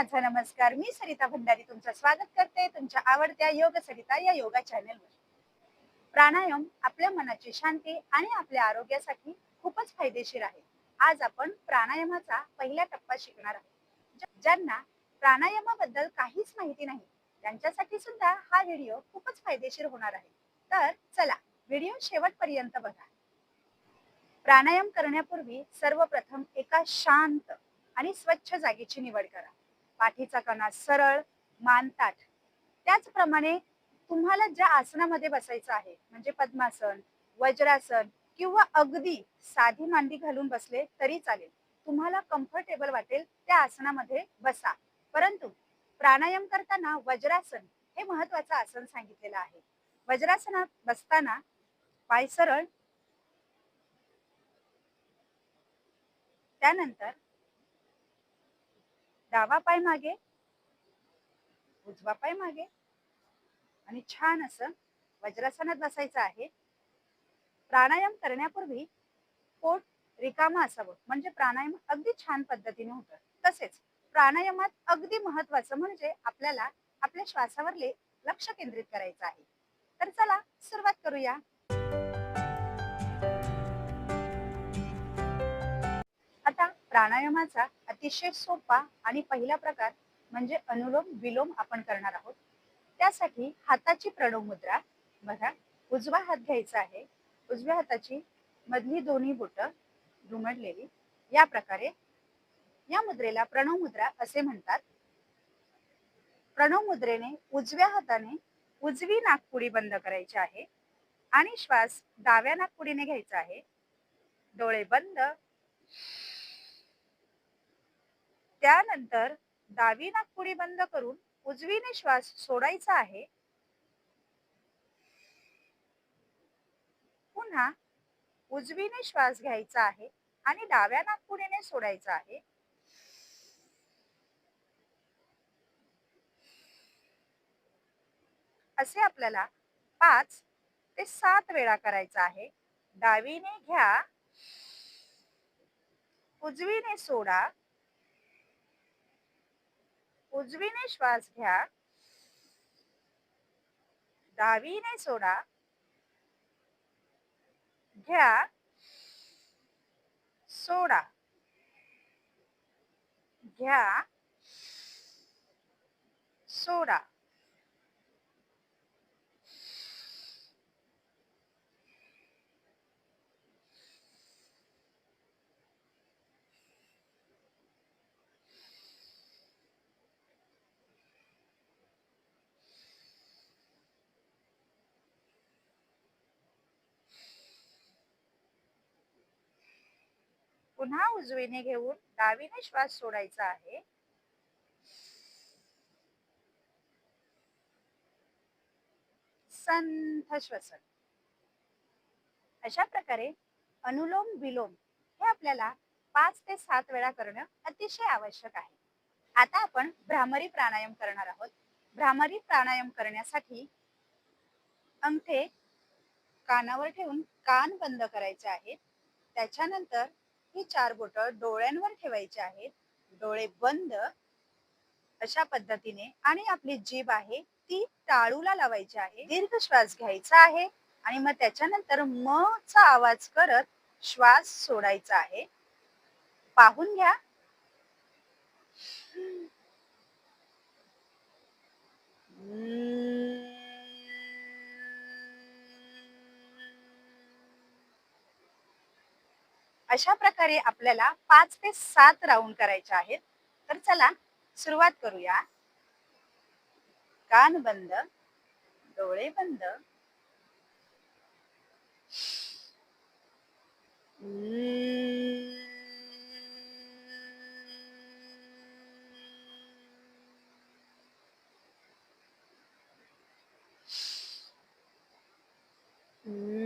माझा नमस्कार. मी सरिता भंडारी तुमचं स्वागत करते तुमच्या आवडत्या योग सरिता या योगा चॅनलवर प्राणायाम आपल्या मनाची शांती आणि आपल्या आरोग्यासाठी खूपच फायदेशीर आहे. आज आपण प्राणायामाचा पहिला टप्पा शिकणार आहोत. ज्यांना प्राणायामाबद्दल काहीच माहिती नाही त्यांच्यासाठी सुद्धा हा व्हिडिओ खूपच फायदेशीर होणार आहे. तर चला व्हिडिओ शेवटपर्यंत बघा. प्राणायाम करण्यापूर्वी सर्वप्रथम एका शांत आणि स्वच्छ जागेची निवड करा. पाठीचा कणा सरळ मानताठ त्याचप्रमाणे तुम्हाला ज्या आसनामध्ये बसायचं आहे म्हणजे पद्मासन वज्रासन किंवा अगदी साधी मांडी घालून बसले तरी चालेल. तुम्हाला कम्फर्टेबल वाटेल त्या आसनामध्ये बसा. परंतु प्राणायाम करताना वज्रासन हे महत्वाचं आसन सांगितलेलं आहे. वज्रासनात बसताना पाय सरळ त्यानंतर डावा पाय मागे उजवा पाय मागे. आणि छान असं वज्रासनात बसायचं आहे. प्राणायाम करण्यापूर्वी पोट रिकामा असावं. म्हणजे प्राणायाम अगदी छान पद्धतीने होतं. तसेच प्राणायामात अगदी महत्वाचं म्हणजे आपल्याला आपल्या श्वासावर लक्ष केंद्रित करायचं आहे. तर चला सुरुवात करूया. आता प्राणायामाचा अतिशय सोपा आणि पहिला प्रकार म्हणजे अनुलोम विलोम आपण करणार आहोत. त्यासाठी हाताची प्रणव मुद्रा बघा उजवा हात घ्यायचा आहे. उजव्या हाताची मधली दोन्ही बोट दुमडलेली या प्रकारे या मुद्रेला प्रणव मुद्रा असे म्हणतात. प्रणव मुद्रेने उजव्या हाताने उजवी नाकपुडी बंद करायची आहे आणि श्वास डाव्या नाकपुडीने घ्यायचा आहे. डोळे बंद. त्यानंतर डावी नाकपुडी बंद करून उजवीने श्वास सोडायचा आहे. पुन्हा उजवीने श्वास घ्यायचा आहे आणि डाव्या नाकपुडीने सोडायचा आहे. असे आपल्याला पाच ते सात वेळा करायचा आहे. डावीने घ्या उजवीने सोडा उजवीने श्वास घ्या. डावीने सोडा. घ्या. सोडा. घ्या. सोडा. पुन्हा उजवीने घेऊन डावीने श्वास सोडायचा आहे. संथ श्वसन. अशा प्रकारे अनुलोम विलोम हे आपल्याला पाच ते सात वेळा करणं अतिशय आवश्यक आहे. आता आपण भ्रामरी प्राणायाम करणार आहोत. भ्रामरी प्राणायाम करण्यासाठी अंगठे कानावर ठेवून कान बंद करायचे आहेत. त्याच्यानंतर ही चार बोट डोळ्यांवर ठेवायची आहेत. डोळे बंद अशा पद्धतीने आणि आपली जीभ आहे ती टाळूला लावायची आहे. दीर्घ श्वास घ्यायचा आहे आणि मग त्याच्यानंतर म चा आवाज करत श्वास सोडायचा आहे. पाहून घ्या. अशा प्रकारे आपल्याला पाच ते सात राऊंड करायचे आहेत तर चला सुरुवात करूया कान बंद डोळे बंद Mm.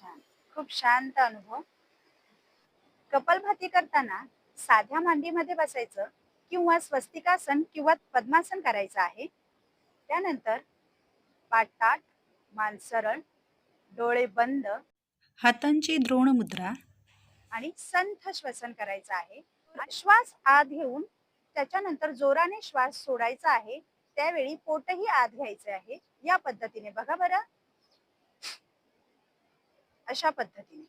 छान. खूप शांत अनुभव. कपालभाती करताना साध्या मांडीमध्ये बसायचं किंवा स्वस्तिकासन किंवा पद्मासन करायचं आहे. त्यानंतर पाठ ताठ मान सरळ डोळे बंद. हातांची द्रोण मुद्रा. आणि संथ श्वसन करायचं आहे. श्वास आत घेऊन त्याच्यानंतर जोराने श्वास सोडायचा आहे. त्यावेळी पोटही आत घ्यायचे आहे. या पद्धतीने बघा बरं. अशा पद्धतीने.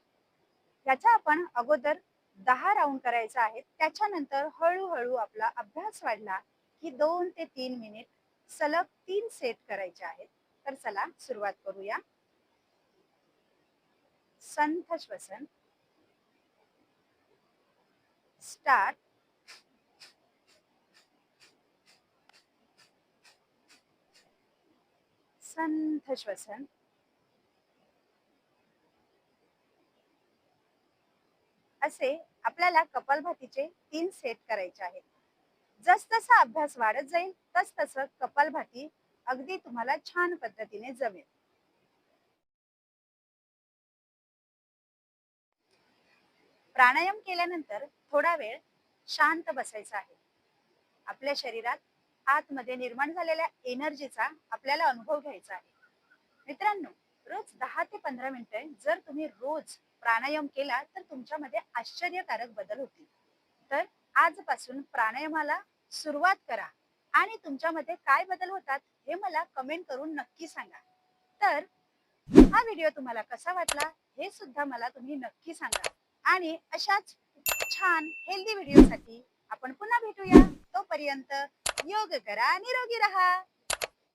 याचा आपण अगोदर दहा राऊंड करायचा आहे. त्याच्यानंतर हळूहळू आपला अभ्यास वाढला की दोन ते तीन मिनिट सलग तीन सेट करायचे आहेत. तर चला सुरुवात करूया. संथ श्वसन. स्टार्ट संथ श्वसन. असे आपल्याला कपालभातीचे तीन सेट करायचे आहेत. जसजसा अभ्यास वाढत जाईल तस तसं कपालभाती अगदी तुम्हाला छान पद्धतीने जमेल. प्राणायाम केल्यानंतर थोडा वेळ शांत बसायचा आहे. आपल्या शरीरात आतमध्ये निर्माण झालेल्या एनर्जीचा आपल्याला अनुभव घ्यायचा आहे. मित्रांनो रोज दहा ते पंधरा मिनिटे जर तुम्ही रोज प्राणायाम केला तर तुमच्यामध्ये आश्चर्यकारक बदल होतील. तर आजपासून प्राणायामाला सुरुवात करा आणि तुमच्यामध्ये काय बदल होतात हे मला कमेंट करून नक्की सांगा. तर हा व्हिडिओ तुम्हाला कसा वाटला हे सुद्धा मला तुम्ही नक्की सांगा. आणि अशाच छान हेल्दी व्हिडिओसाठी आपण पुन्हा भेटूया. तोपर्यंत योग करा निरोगी राहा.